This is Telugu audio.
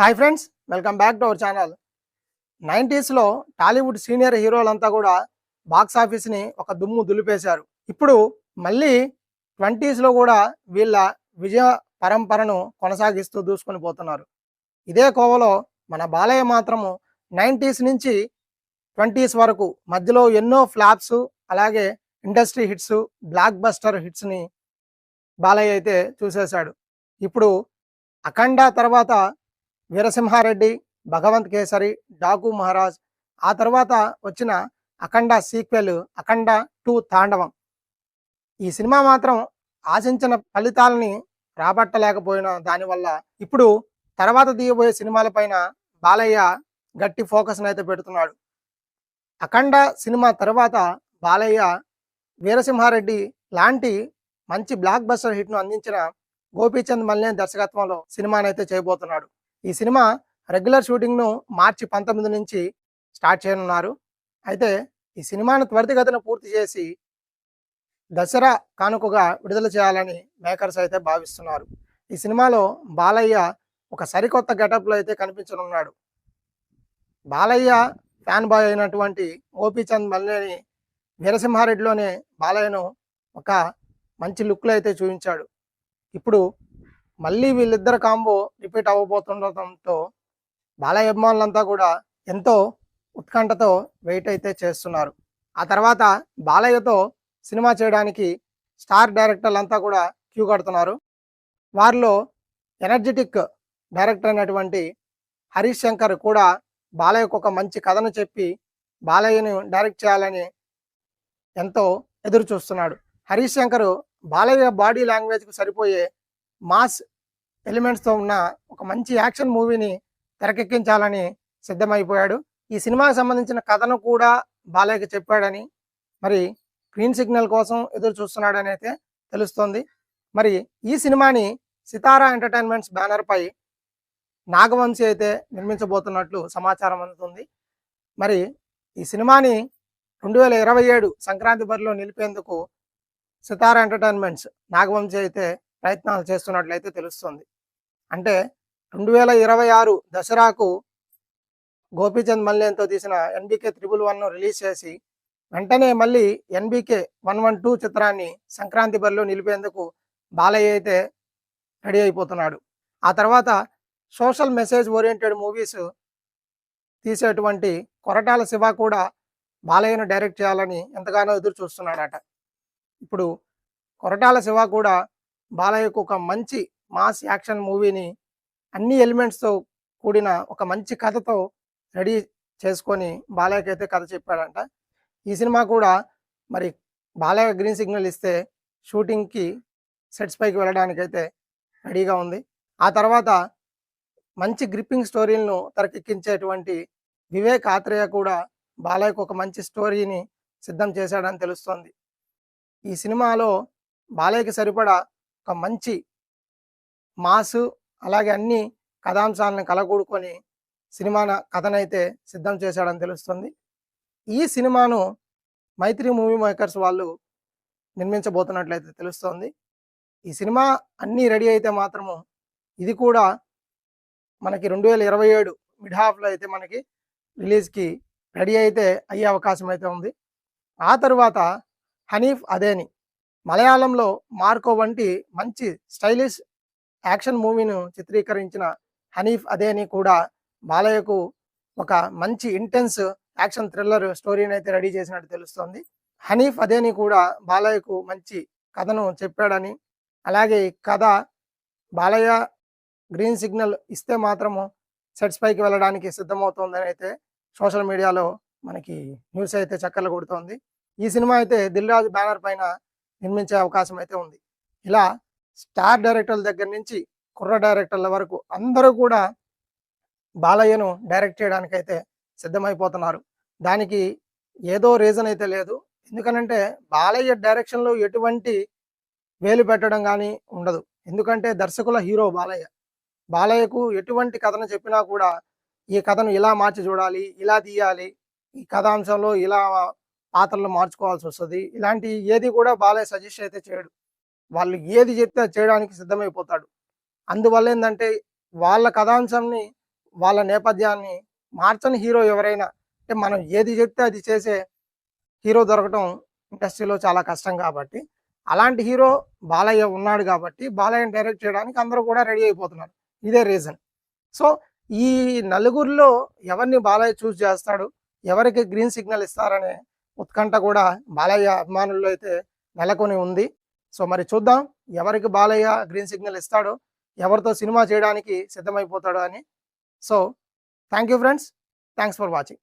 Hi friends welcome back to our channel నైంటీస్లో Tollywood senior హీరోలంతా కూడా బాక్స్ ఆఫీస్ని ఒక దుమ్ము దులిపేశారు. ఇప్పుడు మళ్ళీ ట్వంటీస్లో కూడా వీళ్ళ విజయ పరంపరను కొనసాగిస్తూ దూసుకొని పోతున్నారు. ఇదే కోవలో మన బాలయ్య మాత్రము నైంటీస్ నుంచి ట్వంటీస్ వరకు మధ్యలో ఎన్నో ఫ్లాప్స్ అలాగే ఇండస్ట్రీ హిట్స్ బ్లాక్ బస్టర్ హిట్స్ని బాలయ్య అయితే చూసేశాడు. ఇప్పుడు అఖండ తర్వాత వీరసింహారెడ్డి భగవంత్ కేసరి డాకు మహారాజ్ ఆ తర్వాత వచ్చిన అఖండ సీక్వెల్ అఖండ టూ తాండవం. ఈ సినిమా మాత్రం ఆశించిన ఫలితాలని రాబట్టలేకపోయిన దానివల్ల ఇప్పుడు తర్వాత తీయబోయే సినిమాలపైన బాలయ్య గట్టి ఫోకస్ని అయితే పెడుతున్నాడు. అఖండ సినిమా తర్వాత బాలయ్య వీరసింహారెడ్డి లాంటి మంచి బ్లాక్ బస్టర్ హిట్ను అందించిన గోపీచంద్ మల్లేన్ దర్శకత్వంలో సినిమానైతే చేయబోతున్నాడు. ఈ సినిమా రెగ్యులర్ షూటింగ్ను మార్చి పంతొమ్మిది నుంచి స్టార్ట్ చేయనున్నారు. అయితే ఈ సినిమాను త్వరితగతిన పూర్తి చేసి దసరా కానుకగా విడుదల చేయాలని మేకర్స్ అయితే భావిస్తున్నారు. ఈ సినిమాలో బాలయ్య ఒక సరికొత్త గెటప్లో అయితే కనిపించనున్నాడు. బాలయ్య ఫ్యాన్ బాయ్ అయినటువంటి గోపీచంద్ మల్లేని వీరసింహారెడ్డిలోనే బాలయ్యను ఒక మంచి లుక్లో అయితే చూపించాడు. ఇప్పుడు మళ్ళీ వీళ్ళిద్దరు కాంబో రిపీట్ అవ్వబోతుండటంతో బాలయ్య అభిమానులంతా కూడా ఎంతో ఉత్కంఠతో వెయిట్ అయితే చేస్తున్నారు. ఆ తర్వాత బాలయ్యతో సినిమా చేయడానికి స్టార్ డైరెక్టర్లంతా కూడా క్యూ కడుతున్నారు. వారిలో ఎనర్జెటిక్ డైరెక్టర్ అయినటువంటి హరీష్ శంకర్ కూడా బాలయ్యకు ఒక మంచి కథను చెప్పి బాలయ్యను డైరెక్ట్ చేయాలని ఎంతో ఎదురు చూస్తున్నాడు హరీష్ శంకర్ బాలయ్య బాడీ లాంగ్వేజ్కు సరిపోయే మాస్ ఎలిమెంట్స్తో ఉన్న ఒక మంచి యాక్షన్ మూవీని తెరకెక్కించాలని సిద్ధమైపోయాడు. ఈ సినిమాకి సంబంధించిన కథను కూడా బాలయ్యకి చెప్పాడని మరి గ్రీన్ సిగ్నల్ కోసం ఎదురు చూస్తున్నాడని అయితే తెలుస్తోంది. మరి ఈ సినిమాని సితారా ఎంటర్టైన్మెంట్స్ బ్యానర్పై నాగవంశీ అయితే నిర్మించబోతున్నట్లు సమాచారం అందుతుంది. మరి ఈ సినిమాని రెండు వేల ఇరవై ఏడు సంక్రాంతి బరిలో నిలిపేందుకు సితారా ఎంటర్టైన్మెంట్స్ నాగవంశీ అయితే ప్రయత్నాలు చేస్తున్నట్లయితే తెలుస్తుంది. అంటే రెండు వేల ఇరవై ఆరు దసరాకు గోపీచంద్ మల్లేన్తో తీసిన ఎన్బికే త్రిబుల్ వన్ను రిలీజ్ చేసి వెంటనే మళ్ళీ ఎన్బికే వన్ వన్ టూ చిత్రాన్ని సంక్రాంతి బరిలో నిలిపేందుకు బాలయ్య అయితే రెడీ అయిపోతున్నాడు. ఆ తర్వాత సోషల్ మెసేజ్ ఓరియంటెడ్ మూవీస్ తీసేటువంటి కొరటాల శివ కూడా బాలయ్యను డైరెక్ట్ చేయాలని ఎంతగానో ఎదురు చూస్తున్నాడట ఇప్పుడు కొరటాల శివ కూడా బాలయ్యకు ఒక మంచి మాస్ యాక్షన్ మూవీని అన్ని ఎలిమెంట్స్తో కూడిన ఒక మంచి కథతో రెడీ చేసుకొని బాలయ్యకి అయితే కథ చెప్పాడంట. ఈ సినిమా కూడా మరి బాలయ్య గ్రీన్ సిగ్నల్ ఇస్తే షూటింగ్కి సెట్స్ పైకి వెళ్ళడానికైతే రెడీగా ఉంది. ఆ తర్వాత మంచి గ్రిప్పింగ్ స్టోరీలను తెరకెక్కించేటువంటి వివేక్ ఆత్రేయ కూడా బాలయ్యకు ఒక మంచి స్టోరీని సిద్ధం చేశాడని తెలుస్తోంది. ఈ సినిమాలో బాలయ్యకి సరిపడా ఒక మంచి మాసు అలాగే అన్ని కథాంశాలను కలగూడుకొని సినిమా కథనైతే సిద్ధం చేశాడని తెలుస్తుంది. ఈ సినిమాను మైత్రి మూవీ మేకర్స్ వాళ్ళు నిర్మించబోతున్నట్లయితే తెలుస్తోంది. ఈ సినిమా అన్నీ రెడీ అయితే మాత్రము ఇది కూడా మనకి రెండు వేల ఇరవై ఏడు మిడ్ హాఫ్లో అయితే మనకి రిలీజ్కి రెడీ అయితే అయ్యే అవకాశం అయితే ఉంది. ఆ తర్వాత హనీఫ్ అదేని మలయాళంలో మార్కో వంటి మంచి స్టైలిష్ యాక్షన్ మూవీను చిత్రీకరించిన హనీఫ్ అదేని కూడా బాలయ్యకు ఒక మంచి ఇంటెన్స్ యాక్షన్ థ్రిల్లర్ స్టోరీని అయితే రెడీ చేసినట్టు తెలుస్తోంది. హనీఫ్ అదేని కూడా బాలయ్యకు మంచి కథను చెప్పాడని అలాగే ఈ కథ బాలయ్య గ్రీన్ సిగ్నల్ ఇస్తే మాత్రము సెట్స్ పైకి వెళ్ళడానికి సిద్ధమవుతోందని అయితే సోషల్ మీడియాలో మనకి న్యూస్ అయితే చక్కర్లు కొడుతోంది. ఈ సినిమా అయితే దిల్ రాజు బ్యానర్ పైన నిర్మించే అవకాశం అయితే ఉంది. ఇలా స్టార్ డైరెక్టర్ల దగ్గర నుంచి కుర్ర డైరెక్టర్ల వరకు అందరూ కూడా బాలయ్యను డైరెక్ట్ చేయడానికి అయితే సిద్ధమైపోతున్నారు. దానికి ఏదో రీజన్ అయితే లేదు. ఎందుకనంటే బాలయ్య డైరెక్షన్లో ఎటువంటి వేలు పెట్టడం కానీ ఉండదు. ఎందుకంటే దర్శకుల హీరో బాలయ్య. బాలయ్యకు ఎటువంటి కథను చెప్పినా కూడా ఈ కథను ఇలా మార్చి చూడాలి ఇలా తీయాలి ఈ కథాంశంలో ఇలా పాత్రలు మార్చుకోవాల్సి వస్తుంది. ఇలాంటి ఏది కూడా బాలయ్య సజెస్ట్ అయితే చేయడు. వాళ్ళు ఏది చెప్తే అది చేయడానికి సిద్ధమైపోతాడు. అందువల్ల ఏంటంటే వాళ్ళ కథాంశంని వాళ్ళ నేపథ్యాన్ని మార్చని హీరో ఎవరైనా అంటే మనం ఏది చెప్తే అది చేసే హీరో దొరకటం ఇండస్ట్రీలో చాలా కష్టం కాబట్టి అలాంటి హీరో బాలయ్య ఉన్నాడు కాబట్టి బాలయ్యని డైరెక్ట్ చేయడానికి అందరూ కూడా రెడీ అయిపోతున్నారు. ఇదే రీజన్. సో ఈ నలుగురిలో ఎవరిని బాలయ్య చూస్ చేస్తాడు? ఎవరికి గ్రీన్ సిగ్నల్ ఇస్తారనే ఉత్కంఠ కూడా బాలయ్య అభిమానుల్లో అయితే నెలకొని ఉంది. సో మరి చూద్దాం ఎవరికి బాలయ్య గ్రీన్ సిగ్నల్ ఇస్తాడో ఎవరితో సినిమా చేయడానికి సిద్ధమైపోతాడో అని. So thank you friends. Thanks for watching.